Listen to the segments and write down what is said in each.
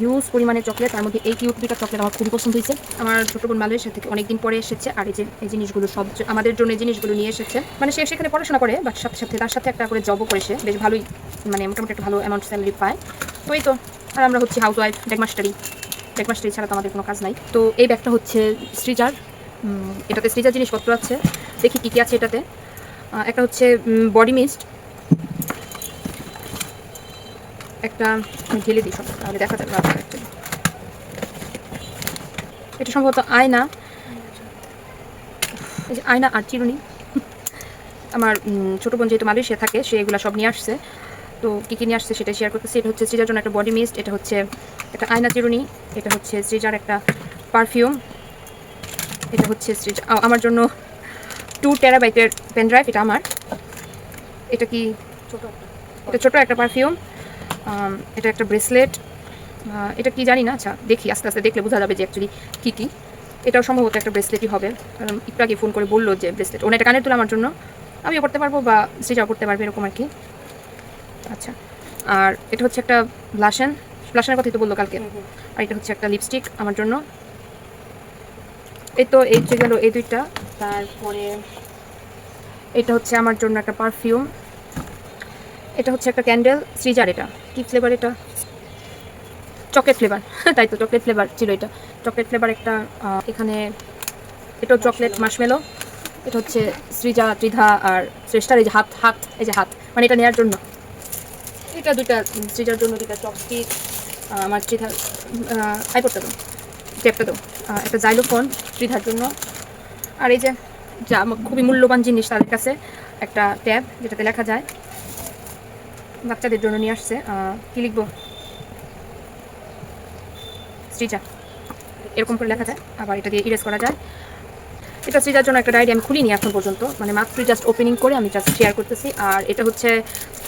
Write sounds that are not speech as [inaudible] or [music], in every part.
Huge পরিমাণে chocolate তার মধ্যে এই কিউট দুটা চকলেট আমার খুবই পছন্দ হয়েছে। আমার ছোট বোন মালয়েশিয়া থেকে অনেকদিন পরে এসেছে আর এই যে, এই জিনিসগুলো সব আমাদের জন্য এই জিনিসগুলো নিয়ে এসেছে। মানে সে সেখানে পড়াশোনা করে বাট সাথে সাথে, তার সাথে একটা করে জবও করেছে বেশ ভালোই মানে মোটামুটি একটা ভালো অ্যামাউন্ট স্যালারি পায়। তো এই তো, আর আমরা হচ্ছে হাউস ওয়াইফ ডেকমাস্টারি ডেকমাস্টারি ছাড়া তো আমাদের কোনো কাজ নাই। তো এই ব্যাগটা হচ্ছে সৃজার এটাতে সৃজার জিনিসপত্র আছে। দেখি কী কী আছে এটাতে। একটা হচ্ছে বডি মিস্ট একটা ঢেলে দিই সব তাহলে দেখা যাবে আপনার actually। এটা সম্ভবত আয়না। এই যে আয়না আর চিরুনি। আমার ছোট বোন যেহেতু মালয়েশিয়া থাকে সে এগুলো সব নিয়ে আসছে। তো কী কী নিয়ে আসছে সেটা শেয়ার করতেছি। এটা হচ্ছে সৃজার জন্য একটা বডি মিস্ট এটা হচ্ছে একটা আয়না চিরুনি এটা হচ্ছে সৃজার একটা পারফিউম এটা হচ্ছে সৃজা আমার জন্য টু টেরাবাইটের পেন ড্রাইভ এটা আমার। এটা কি? ছোট এটা ছোট একটা পারফিউম এটা একটা ব্রেসলেট এটা কি জানি না আচ্ছা দেখি আস্তে আস্তে দেখলে বোঝা যাবে যে অ্যাকচুয়ালি কী কী। এটাও সম্ভবত একটা ব্রেসলেটই হবে। কারণ একটু আগে ফোন করে বলল যে ব্রেসলেট ওনা এটা কানের তুলে আমার জন্য আমিও করতে পারব বা সেটাও করতে পারবে এরকম আর কি। আচ্ছা আর এটা হচ্ছে একটা ব্লাশন ব্লাশনের কথাই তো বলল কালকে। আর এটা হচ্ছে একটা লিপস্টিক আমার জন্য। এই তো এই গেল এই দুইটা তারপরে এটা হচ্ছে আমার জন্য একটা পারফিউম এটা হচ্ছে একটা ক্যান্ডেল সৃজার এটা। কি ফ্লেভার এটা? চকলেট ফ্লেভার [laughs] তাই তো চকলেট ফ্লেভার ছিল এটা। চকলেট ফ্লেভার একটা এখানে এটাও চকলেট মাশমেলো এটা হচ্ছে সৃজা ত্রিধা আর শ্রেষ্ঠার এই যে হাত হাত এই যে হাত। মানে এটা নেওয়ার জন্য। এটা দুইটা উম, সৃজার জন্য দুটা চপস্টিক আমার ত্রিধা আইপডটা দাও। ট্যাপটা দাও। একটা জাইলোফোন ত্রিধার জন্য। আর এই যে যা খুবই মূল্যবান জিনিস তাদের কাছে একটা ট্যাব যেটাতে লেখা যায়। বাচ্চাদের জন্য নিয়ে আসছে। কি লিখব? সৃজা। এরকম করে লেখা যায়, আবার এটা দিয়ে ইরেজ করা যায়। এটা সৃজার জন্য একটা ডায়েরি আমি খুলিনি এখন পর্যন্ত। মানে মাত্র জাস্ট ওপেনিং করে আমি জাস্ট শেয়ার করতেছি। আর এটা হচ্ছে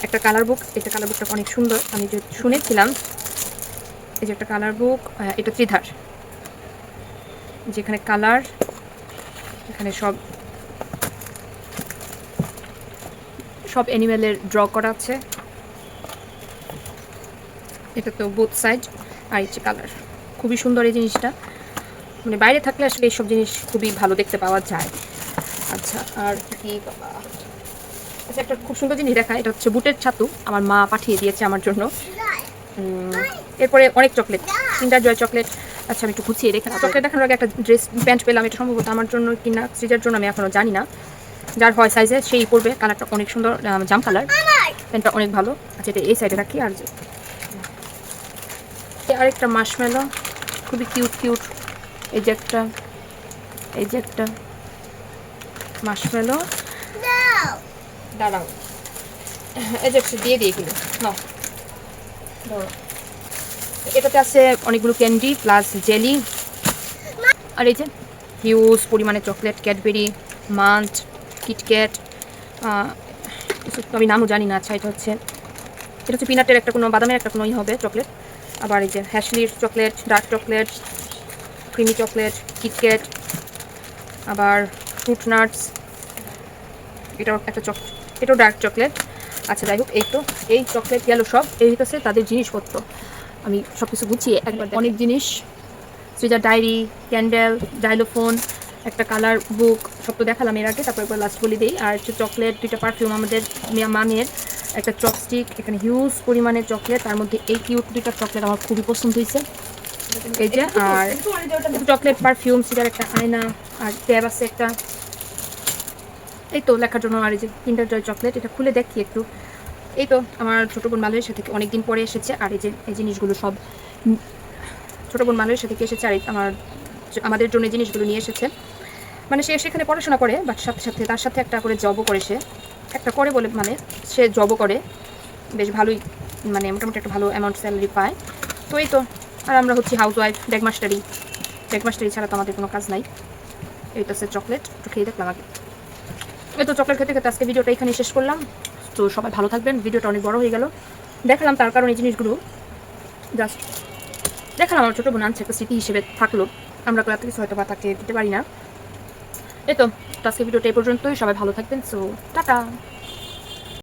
একটা কালার বুক এটা কালার বুকটা অনেক সুন্দর। আমি যে শুনেছিলাম, এই যে একটা কালার বুক এটা ত্রিধার। যেখানে কালার এখানে সব সব অ্যানিমেলের ড্র করা আছে। এটা তো বোথ সাইড আর হচ্ছে কালার খুবই সুন্দর এই জিনিসটা। মানে বাইরে থাকলে আসলে এইসব জিনিস খুবই ভালো দেখতে পাওয়া যায়। আচ্ছা আর কি বাবা? আচ্ছা একটা খুব সুন্দর জিনিস দেখা এটা হচ্ছে বুটের ছাতু। আমার মা পাঠিয়ে দিয়েছে আমার জন্য। এরপরে অনেক চকলেট কিন্ডার জয় চকলেট আচ্ছা আমি একটু গুছিয়ে রেখে চকলেট দেখানোর আগে একটা ড্রেস প্যান্ট পেলাম। এটা সম্ভবত আমার জন্য কিনা সৃজার জন্য আমি এখনও জানি না। যার হয় সাইজে সেই পরবে। কালারটা অনেক সুন্দর জাম কালার প্যান্টটা অনেক ভালো। আচ্ছা এটা এই সাইডে রাখি আর আরেকটা মাশমেলো খুবই কিউট কিউট এই যে একটা, এই যে একটা মাশমেলো দাঁড়াও। এই যে একটা দিয়ে দিয়ে এগুলো। নাও। এটাতে আছে অনেকগুলো ক্যান্ডি প্লাস জেলি আর এই যে হিউজ পরিমাণে চকলেট ক্যাডবেরি মান্ট কিটক্যাট আমি নামও জানি না আচ্ছা এটা হচ্ছে এটা হচ্ছে পিনাটের একটা কোনো, বাদামের একটা কোনো ই হবে চকলেট আবার এই যে হ্যাশলির chocolate dark chocolate creamy chocolate KitKat আবার ফ্রুট নাটস এটাও একটা চক এটাও ডার্ক চকলেট আচ্ছা যাই হোক এই তো এই চকলেট গেল সব এই হচ্ছে তাদের জিনিসপত্র। আমি সব কিছু গুছিয়ে একবার অনেক জিনিস সুইজার ডায়েরি ক্যান্ডেল ডাইলোফোন একটা কালার বুক সব তো দেখালাম এর আগে তারপর লাস্ট বলি দিই। আর হচ্ছে চকলেট দুইটা পারফিউম আমাদের মামের একটা চপস্টিক এখানে হিউজ পরিমাণে চকলেট তার মধ্যে এই কিউট দুইটা চকলেট আমার খুবই পছন্দ হয়েছে। এই যে আর চকলেট পারফিউম সেটার একটা আয়না আর ট্যাব আছে একটা। এই তো লেখার জন্য আর এই যে কিন্ডার জয় চকলেট এটা খুলে দেখি একটু। এই তো আমার ছোটো বোন মালয়েশিয়া থেকে অনেক দিন পরে এসেছে আর এই যে এই জিনিসগুলো সব ছোটো বোন মালয়েশিয়া থেকে এসেছে আর আমার আমাদের জন্য জিনিসগুলো নিয়ে এসেছে। মানে সে সেখানে পড়াশোনা করে বাট সাথে সাথে তার সাথে একটা করে জবও করে সে। একটা করে বলে মানে সে জবও করে। বেশ ভালোই মানে মোটামুটি একটা ভালো অ্যামাউন্ট স্যালারি পায়। তো এই তো, আর আমরা হচ্ছি হাউস ওয়াইফ ডেকমাস্টারি ডেকমাস্টারি ছাড়া তো আমাদের কোনো কাজ নাই। এই তো চকলেট একটু খেয়ে দেখলাম আগে। এই তো চকলেট খেতে খেতে আজকে ভিডিওটা এখানে শেষ করলাম। তো সবাই ভালো থাকবেন ভিডিওটা অনেক বড় হয়ে গেল। দেখালাম তার কারণ এই জিনিসগুলো। জাস্ট দেখালাম আমার ছোটো বোন আনছে একটা স্মৃতি হিসেবে থাকল। আমরা তো এত কিছু হয়তো বা তাকে দিতে পারি না। এই তো আজকে ভিডিওটা এই পর্যন্তই। সবাই ভালো থাকবেন সো টাটা।